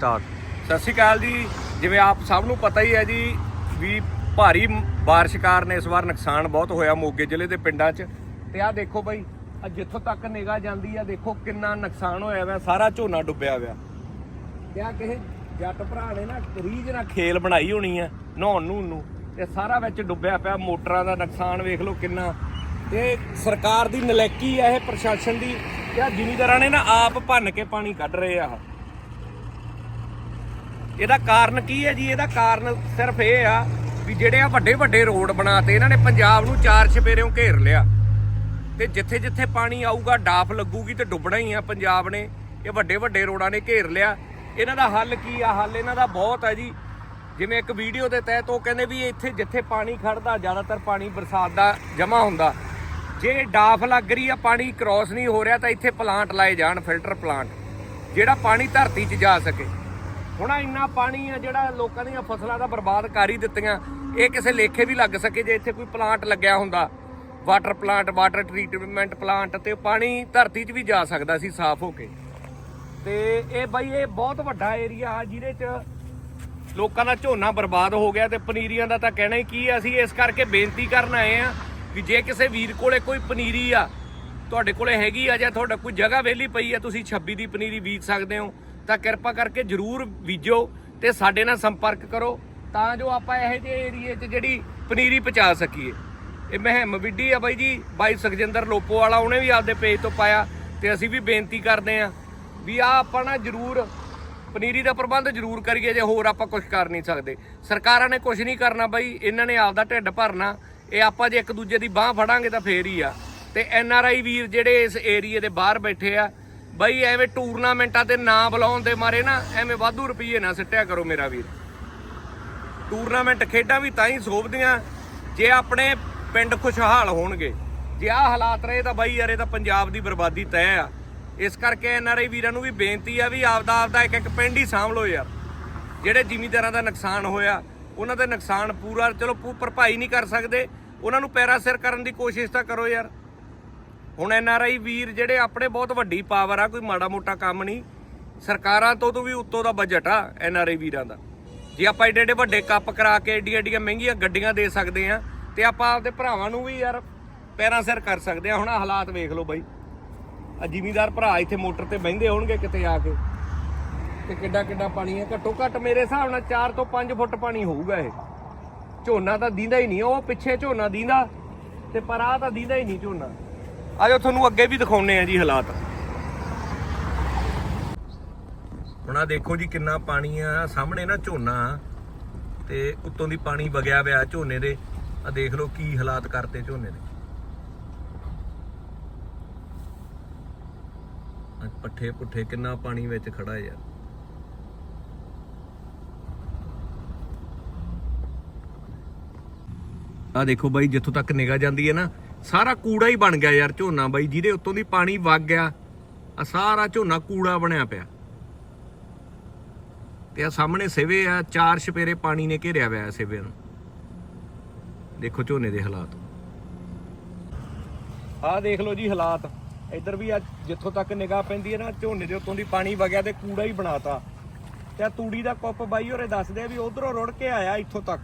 Start. ਸਤਿ ਸ਼੍ਰੀ ਅਕਾਲ ਜੀ। ਜਿਵੇਂ ਆਪ ਸਭ ਨੂੰ ਪਤਾ ਹੀ ਹੈ ਜੀ ਵੀ ਭਾਰੀ ਬਾਰਿਸ਼ ਕਾਰਨ ਇਸ ਵਾਰ ਨੁਕਸਾਨ ਬਹੁਤ ਹੋਇਆ ਮੋਗੇ ਜ਼ਿਲ੍ਹੇ ਦੇ ਪਿੰਡਾਂ 'ਚ। ਤੇ ਆਹ ਦੇਖੋ ਬਾਈ ਆ ਜਿੱਥੋਂ ਤੱਕ ਨਿਗਾਹ ਜਾਂਦੀ ਆ, ਦੇਖੋ ਕਿੰਨਾ ਨੁਕਸਾਨ ਹੋਇਆ ਵਾ, ਸਾਰਾ ਝੋਨਾ ਡੁੱਬਿਆ ਹੋਇਆ ਤੇ ਆ ਕਿਸੇ ਜੱਟ ਭਰਾ ਨੇ ਨਾ ਰੀਝ ਨਾਲ ਖੇਲ ਬਣਾਈ ਹੋਣੀ ਆ, ਨਹਾਉਣ ਨੂੰ ਨੂੰ ਤੇ ਸਾਰਾ ਵਿੱਚ ਡੁੱਬਿਆ ਪਿਆ, ਮੋਟਰਾਂ ਦਾ ਨੁਕਸਾਨ ਵੇਖ ਲਓ ਕਿੰਨਾ। ਤੇ ਸਰਕਾਰ ਦੀ ਨਲੈਕੀ ਆ ਇਹ ਪ੍ਰਸ਼ਾਸਨ ਦੀ, ਤੇ ਆ ਜ਼ਿਮੀਂਦਾਰਾਂ ਨੇ ਨਾ ਆਪ ਭੰਨ ਕੇ ਪਾਣੀ ਕੱਢ ਰਹੇ ਆ ਇਹਦਾ ਕਾਰਨ ਕੀ ਹੈ ਜੀ? ਇਹਦਾ ਕਾਰਨ ਸਿਰਫ ਇਹ ਆ ਵੀ ਜਿਹੜੇ ਆ ਵੱਡੇ ਵੱਡੇ ਰੋਡ ਬਣਾਤੇ, ਇਹਨਾਂ ਨੇ ਪੰਜਾਬ ਨੂੰ ਚਾਰ ਛਪੇਰਿਓਂ ਘੇਰ ਲਿਆ। ਤੇ ਜਿੱਥੇ ਜਿੱਥੇ ਪਾਣੀ ਆਊਗਾ, ਡਾਫ ਲੱਗੂਗੀ ਤੇ ਡੁੱਬਣਾ ਹੀ ਆ, ਪੰਜਾਬ ਨੇ ਇਹ ਵੱਡੇ ਵੱਡੇ ਰੋਡਾਂ ਨੇ ਘੇਰ ਲਿਆ। ਇਹਨਾਂ ਦਾ ਹੱਲ ਕੀ ਆ? ਹੱਲ ਇਹਨਾਂ ਦਾ ਬਹੁਤ ਆ ਜੀ। ਜਿਵੇਂ ਇੱਕ ਵੀਡੀਓ ਦੇ ਤਹਿਤ ਉਹ ਕਹਿੰਦੇ ਵੀ ਇੱਥੇ ਜਿੱਥੇ ਪਾਣੀ ਖੜਦਾ, ਜ਼ਿਆਦਾਤਰ ਪਾਣੀ ਬਰਸਾਤ ਦਾ ਜਮਾ ਹੁੰਦਾ। ਜੇ ਡਾਫ ਲੱਗ ਰਹੀ ਆ, ਪਾਣੀ ਕ੍ਰਾਸ ਨਹੀਂ ਹੋ ਰਿਹਾ ਤਾਂ ਇੱਥੇ ਪਲਾਂਟ ਲਾਏ ਜਾਣ ਫਿਲਟਰ ਪਲਾਂਟ ਜਿਹੜਾ ਪਾਣੀ ਧਰਤੀ 'ਚ ਜਾ ਸਕੇ। ਹੁਣ ਇੰਨਾ ਪਾਣੀ ਆ ਜਿਹੜਾ ਲੋਕਾਂ ਦੀਆਂ ਫਸਲਾਂ ਦਾ ਬਰਬਾਦ ਕਰ ਹੀ ਦਿੱਤੀਆਂ। ਇਹ ਕਿਸੇ ਲੇਖੇ ਵੀ ਲੱਗ ਸਕੇ ਜੇ ਇੱਥੇ ਕੋਈ ਪਲਾਂਟ ਲੱਗਿਆ ਹੁੰਦਾ। Water plant water treatment plant ਤੇ ਪਾਣੀ ਧਰਤੀ 'ਚ ਵੀ ਜਾ ਸਕਦਾ ਸੀ, ਸਾਫ਼ ਹੋ ਕੇ। ਤੇ ਇਹ ਬਾਈ, ਇਹ ਬਹੁਤ ਵੱਡਾ ਏਰੀਆ ਆ ਜਿਹਦੇ 'ਚ ਲੋਕਾਂ ਦਾ ਝੋਨਾ ਬਰਬਾਦ ਹੋ ਗਿਆ ਤੇ ਪਨੀਰੀਆਂ ਦਾ ਤਾਂ ਕਹਿਣਾ ਹੀ ਕੀ ਆ, ਅਸੀਂ ਇਸ ਕਰਕੇ ਬੇਨਤੀ ਕਰਨ ਆਏ ਆ ਵੀ ਜੇ ਕਿਸੇ ਵੀਰ ਕੋਲੇ ਕੋਈ ਪਨੀਰੀ ਆ, ਤੁਹਾਡੇ ਕੋਲੇ ਹੈਗੀ ਆ ਜਾਂ ਤੁਹਾਡਾ ਕੋਈ ਜਗ੍ਹਾ ਵਿਹਲੀ ਪਈ ਆ, ਤੁਸੀਂ 26 ਦੀ ਪਨੀਰੀ ਬੀਜ ਸਕਦੇ ਹੋ। ਤਾਂ ਕਿਰਪਾ ਕਰਕੇ ਜਰੂਰ ਬੀਜੋ ਤੇ ਸਾਡੇ ਨਾਲ ਸੰਪਰਕ ਕਰੋ ਤਾਂ ਜੋ ਆਪਾਂ ਇਹੋ ਜਿਹੇ ਏਰੀਏ 'ਚ ਜਿਹੜੀ ਪਨੀਰੀ ਪਹੁੰਚਾ ਸਕੀਏ। ਇਹ ਮਹਿਮ ਵਿੱਢੀ ਆ ਬਾਈ ਜੀ, ਬਾਈ ਸੁਖਜਿੰਦਰ ਲੋਪੋ ਵਾਲਾ, ਉਹਨੇ ਵੀ ਆਪਦੇ ਪੇਜ ਤੋਂ ਪਾਇਆ ਤੇ ਅਸੀਂ ਵੀ ਬੇਨਤੀ ਕਰਦੇ ਆ ਵੀ ਆ ਆਪਾਂ ਨਾ ਜਰੂਰ ਪਨੀਰੀ ਦਾ ਪ੍ਰਬੰਧ ਜ਼ਰੂਰ ਕਰੀਏ ਜੇ ਹੋਰ ਆਪਾਂ ਕੁਝ ਕਰ ਨਹੀਂ ਸਕਦੇ। ਸਰਕਾਰਾਂ ਨੇ ਕੁਝ ਨਹੀਂ ਕਰਨਾ ਬਾਈ, ਇਹਨਾਂ ਨੇ ਆਪਦਾ ਢਿੱਡ ਭਰਨਾ, ਇਹ ਆਪਾਂ ਜੇ ਇੱਕ ਦੂਜੇ ਦੀ ਬਾਹ ਫੜਾਂਗੇ ਤਾਂ ਫੇਰ ਹੀ ਆ। ਤੇ ਐਨ ਆਰ ਆਈ ਵੀਰ ਜਿਹੜੇ ਇਸ ਏਰੀਏ ਦੇ ਬਾਹਰ ਬੈਠੇ ਆ ਬਾਈ ਐਵੇਂ ਟੂਰਨਾਮੈਂਟਾਂ ਤੇ ਨਾ ਬੁਲਾਉਣ ਦੇ ਮਾਰੇ ਨਾ, ਐਵੇਂ ਵਾਧੂ ਰੁਪਈਏ ਨਾ ਸਿੱਟਿਆ ਕਰੋ ਮੇਰਾ ਵੀਰ। ਟੂਰਨਾਮੈਂਟ ਖੇਡਾਂ ਵੀ ਤਾਂ ਹੀ ਸੋਭਦੀਆਂ, ਜੇ ਆਪਣੇ ਪਿੰਡ ਖੁਸ਼ਹਾਲ ਹੋਣਗੇ। ਜੇ ਆਹ ਹਾਲਾਤ ਰਹੇ ਤਾਂ ਬਾਈ ਯਾਰ ਇਹ ਤਾਂ ਪੰਜਾਬ ਦੀ ਬਰਬਾਦੀ ਤੈਅ ਆ। ਇਸ ਕਰਕੇ ਐਨਆਰਆਈ ਵੀਰਾਂ ਨੂੰ ਵੀ ਬੇਨਤੀ ਆ ਵੀ ਆਪਦਾ ਆਪਦਾ ਇੱਕ ਇੱਕ ਪਿੰਡ ਹੀ ਸਾਂਭ ਲਓ ਯਾਰ। ਜਿਹੜੇ ਜ਼ਿਮੀਂਦਾਰਾਂ ਦਾ ਨੁਕਸਾਨ ਹੋਇਆ, ਉਹਨਾਂ ਦਾ ਨੁਕਸਾਨ ਪੂਰਾ, ਚਲੋ ਪੂ- ਭਰਪਾਈ ਨਹੀਂ ਕਰ ਸਕਦੇ। ਉਹਨਾਂ ਨੂੰ ਪੈਰਾ ਸਿਰ ਕਰਨ ਦੀ ਕੋਸ਼ਿਸ਼ ਤਾਂ ਕਰੋ ਯਾਰ। ਹੁਣ ਐੱਨ ਆਰ ਆਈ ਵੀਰ ਜਿਹੜੇ ਆਪਣੇ ਬਹੁਤ ਵੱਡੀ ਪਾਵਰ ਆ, ਕੋਈ ਮਾੜਾ ਮੋਟਾ ਕੰਮ ਨਹੀਂ। ਸਰਕਾਰਾਂ ਤੋਂ ਤੋਂ ਵੀ ਉੱਤੋਂ ਦਾ ਬਜਟ ਆ ਐੱਨ ਆਰ ਆਈ ਵੀਰਾਂ ਦਾ। ਜੇ ਆਪਾਂ ਏਡੇ ਏਡੇ ਵੱਡੇ ਕੱਪ ਕਰਾ ਕੇ ਏਡੀਆਂ ਏਡੀਆਂ ਮਹਿੰਗੀਆਂ ਗੱਡੀਆਂ ਦੇ ਸਕਦੇ ਆ, ਤੇ ਆਪਾਂ ਆਪਦੇ ਭਰਾਵਾਂ ਨੂੰ ਵੀ ਯਾਰ ਪੈਰਾਂ ਸਿਰ ਕਰ ਸਕਦੇ ਆ। ਹੁਣ ਹਾਲਾਤ ਵੇਖ ਲਓ ਬਾਈ। ਆ ਜ਼ਿਮੀਂਦਾਰ ਭਰਾ ਇੱਥੇ ਮੋਟਰ ਤੇ ਬਹਿੰਦੇ ਹੋਣਗੇ ਕਿਤੇ ਆ ਕੇ। ਤੇ ਕਿੱਡਾ ਕਿੱਡਾ ਪਾਣੀ ਹੈ ਘੱਟੋ ਘੱਟ ਮੇਰੇ ਹਿਸਾਬ ਨਾਲ 4 ਤੋਂ 5 ਫੁੱਟ ਪਾਣੀ ਹੋਊਗਾ ਇਹ। ਝੋਨਾ ਤਾਂ ਦੀਂਦਾ ਹੀ ਨਹੀਂ, ਉਹ ਪਿੱਛੇ ਝੋਨਾ ਦੀਂਦਾ। ਤੇ ਪਰ ਆ ਤਾਂ ਦੀਂਦਾ ਹੀ ਨਹੀਂ ਝੋਨਾ। ਆਜੋ ਤੁਹਾਨੂੰ ਅੱਗੇ ਵੀ ਦਿਖਾਉਨੇ ਆ ਜੀ ਹਾਲਾਤ। ਹੁਣ ਆ ਦੇਖੋ ਜੀ ਕਿੰਨਾ ਪਾਣੀ ਆ ਸਾਹਮਣੇ ਨਾ ਝੋਨਾ ਤੇ ਉੱਤੋਂ ਦੀ ਪਾਣੀ ਵਗਿਆ ਪਿਆ ਝੋਨੇ ਦੇ। ਆ ਦੇਖ ਲਓ ਕੀ ਹਾਲਾਤ ਕਰਤੇ ਝੋਨੇ ਦੇ। ਪੱਠੇ ਪੁੱਠੇ ਕਿੰਨਾ ਪਾਣੀ ਵਿੱਚ ਖੜਾ ਯਾਰ ਆ ਦੇਖੋ ਬਾਈ, ਜਿੱਥੋਂ ਤੱਕ ਨਿਗਾਹ ਜਾਂਦੀ ਹੈ ਨਾ ਸਾਰਾ ਕੂੜਾ ਹੀ ਬਣ ਗਿਆ ਯਾਰ ਝੋਨਾ ਬਾਈ, ਜਿਹਦੇ ਉੱਤੋਂ ਦੀ ਪਾਣੀ ਵਗ ਗਿਆ। ਆ ਸਾਰਾ ਝੋਨਾ ਕੂੜਾ ਬਣਿਆ ਪਿਆ। ਤੇ ਆ ਸਾਹਮਣੇ ਸਿਵੇ ਆ, ਚਾਰ ਛਪੇਰੇ ਪਾਣੀ ਨੇ ਘੇਰਿਆ ਹੋਇਆ ਸਿਵੇ ਨੂੰ। ਦੇਖੋ ਝੋਨੇ ਦੇ ਹਾਲਾਤ। ਆਹ ਦੇਖ ਲਓ ਜੀ ਹਾਲਾਤ। ਇੱਧਰ ਵੀ ਆ ਜਿੱਥੋਂ ਤੱਕ ਨਿਗਾਹ ਪੈਂਦੀ ਹੈ ਨਾ, ਝੋਨੇ ਦੇ ਉੱਤੋਂ ਦੀ ਪਾਣੀ ਵਗਿਆ ਤੇ ਕੂੜਾ ਹੀ ਬਣਾਤਾ। ਤੇ ਤੂੜੀ ਦਾ ਕੁੱਪ ਬਾਈ ਹੋਰੇ ਦੱਸਦੇ ਆ ਵੀ ਉਧਰੋਂ ਰੁੜ ਕੇ ਆਇਆ ਇੱਥੋਂ ਤੱਕ।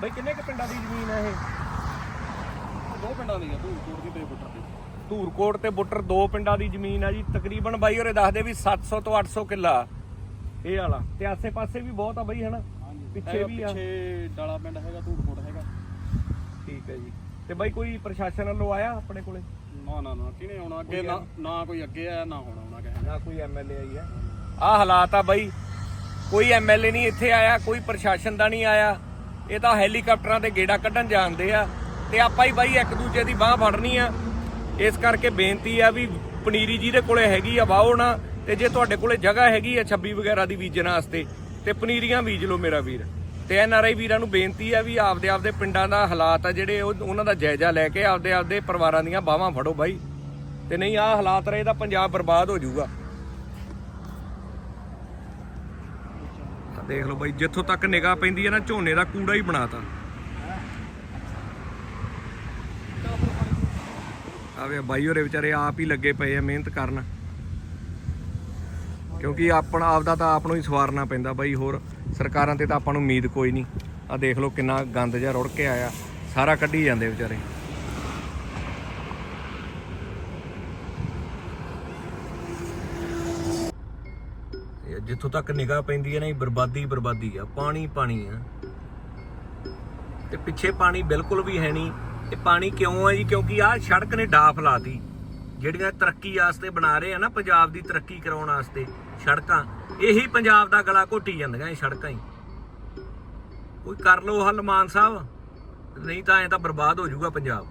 ਬਈ, ਕਿੰਨੇ ਕੁ ਪਿੰਡਾਂ ਦੀ ਜ਼ਮੀਨ ਹੈ ਇਹ? ਦੋ ਪਿੰਡਾਂ ਦੀ ਆ ਧੂੜ ਕੋਟ ਦੀ ਤੇ ਬੁੱਟਰ ਦੀ। ਧੂਰਕੋਟ ਤੇ ਬੁੱਟਰ ਦੋ ਪਿੰਡਾਂ ਦੀ ਜ਼ਮੀਨ ਆ ਜੀ। ਤਕਰੀਬਨ ਬਾਈ ਹੋਰੇ ਦੱਸਦੇ ਵੀ 700 ਤੋਂ 800 ਕਿੱਲਾ। ਇਹ ਵਾਲਾ। ਤੇ ਆਸੇ-ਪਾਸੇ ਵੀ ਬਹੁਤ ਆ ਬਈ ਹਨਾ? ਪਿੱਛੇ ਵੀ ਆ। ਪਿੱਛੇ ਡਾਲਾ ਪਿੰਡ ਹੈਗਾ ਧੂੜ ਕੋਟ ਹੈਗਾ। ਠੀਕ ਹੈ ਜੀ। ਤੇ ਬਾਈ ਕੋਈ ਪ੍ਰਸ਼ਾਸਨ ਵੱਲੋਂ ਆਇਆ ਆਪਣੇ ਕੋਲੇ? ਨਾ ਨਾ ਨਾ ਕਿਹਨੇ ਆਉਣਾ? ਅੱਗੇ ਨਾ ਨਾ ਕੋਈ ਅੱਗੇ ਆਇਆ ਨਾ ਹੁਣ ਆਉਣਾ ਕਿਸੇ ਨੇ। ਨਾ ਕੋਈ ਐਮਐਲਏ ਆਈ ਹੈ ਆ ਹਾਲਾਤ ਆ ਬਾਈ। ਕੋਈ ਐਮਐਲਏ ਨਹੀਂ ਇੱਥੇ ਆਇਆ ਕੋਈ ਪ੍ਰਸ਼ਾਸਨ ਦਾ ਨਹੀਂ ਆਇਆ। ਇਹ ਤਾਂ ਹੈਲੀਕਾਪਟਰਾਂ ਤੇ ਗੇੜਾ ਕੱਢਣ ਜਾਂਦੇ ਆ। ਤੇ ਆਪਾਂ ਹੀ ਬਾਈ ਇੱਕ ਦੂਜੇ ਦੀ ਬਾਹ ਫੜਨੀ ਆ। ਇਸ ਕਰਕੇ ਬੇਨਤੀ ਆ ਵੀ ਪਨੀਰੀ ਜਿਹਦੇ ਕੋਲੇ ਹੈਗੀ ਆ, ਵਾਹੋ ਨਾ, ਤੇ ਜੇ ਤੁਹਾਡੇ ਕੋਲੇ ਜਗ੍ਹਾ ਹੈਗੀ ਆ 26 ਵਗੈਰਾ ਦੀ ਬੀਜਣ ਵਾਸਤੇ, ਤੇ ਪਨੀਰੀਆਂ ਬੀਜ ਲਓ ਮੇਰਾ ਵੀਰ। ਤੇ ਐਨਆਰਆਈ ਵੀਰਾਂ ਨੂੰ ਬੇਨਤੀ ਆ ਵੀ ਆਪਦੇ ਆਪਦੇ ਪਿੰਡਾਂ ਦਾ ਹਾਲਾਤ ਆ ਜਿਹੜੇ ਉਹਨਾਂ ਦਾ ਜਾਇਜ਼ਾ ਲੈ ਕੇ ਆਪਦੇ ਆਪਦੇ ਪਰਿਵਾਰਾਂ ਦੀਆਂ ਬਾਹਾਂ ਫੜੋ ਬਾਈ। ਤੇ ਨਹੀਂ, ਆਹ ਹਾਲਾਤ ਰਹੇ ਤਾਂ ਪੰਜਾਬ ਬਰਬਾਦ ਹੋ ਜਾਊਗਾ। ਦੇਖ ਲਓ ਬਾਈ, ਜਿੱਥੋਂ ਤੱਕ ਨਿਗਾਹ ਪੈਂਦੀ ਹੈ ਨਾ, ਝੋਨੇ ਦਾ ਕੂੜਾ ਹੀ ਬਣਾਤਾ। ਆਵੇ ਬਾਈ ਹੋਰੇ ਵਿਚਾਰੇ ਆਪ ਹੀ ਲੱਗੇ ਪਏ ਆ ਮਿਹਨਤ ਕਰਨ। ਕਿਉਂਕਿ ਆਪਣਾ ਆਪਦਾ ਤਾਂ ਆਪ ਨੂੰ ਹੀ ਸਵਾਰਨਾ ਪੈਂਦਾ ਬਾਈ, ਹੋਰ ਸਰਕਾਰਾਂ ਤੇ ਤਾਂ ਆਪਾਂ ਨੂੰ ਉਮੀਦ ਕੋਈ ਨਹੀਂ। ਆ ਦੇਖ ਲਓ ਕਿੰਨਾ ਗੰਦ ਜਿਹਾ ਰੁੜ ਕੇ ਆਇਆ, ਸਾਰਾ ਕੱਢੀ ਜਾਂਦੇ ਵਿਚਾਰੇ। ਜਿੱਥੋਂ ਤੱਕ ਨਿਗਾਹ ਪੈਂਦੀ ਹੈ ਨਾ, ਇਹ ਬਰਬਾਦੀ ਬਰਬਾਦੀ ਆ, ਪਾਣੀ ਪਾਣੀ ਆ। ਤੇ ਪਿੱਛੇ ਪਾਣੀ ਬਿਲਕੁਲ ਵੀ ਹੈ ਨਹੀਂ। ਇਹ ਪਾਣੀ ਕਿਉਂ ਹੈ ਜੀ? ਕਿਉਂਕਿ ਆਹ ਸੜਕ ਨੇ ਡਾਫ ਲਾਤੀ ਜਿਹੜੀਆਂ ਤਰੱਕੀ ਵਾਸਤੇ ਬਣਾ ਰਹੇ ਆ ਨਾ, ਪੰਜਾਬ ਦੀ ਤਰੱਕੀ ਕਰਾਉਣ ਵਾਸਤੇ ਸੜਕਾਂ, ਇਹੀ ਪੰਜਾਬ ਦਾ ਗਲਾ ਘੋਟੀ ਜਾਂਦੀਆਂ ਇਹ ਸੜਕਾਂ ਹੀ। ਕੋਈ ਕਰ ਲਓ ਹੱਲ ਮਾਨ ਸਾਹਿਬ, ਨਹੀਂ ਤਾਂ ਐ ਤਾਂ ਬਰਬਾਦ ਹੋ ਜਾਊਗਾ ਪੰਜਾਬ।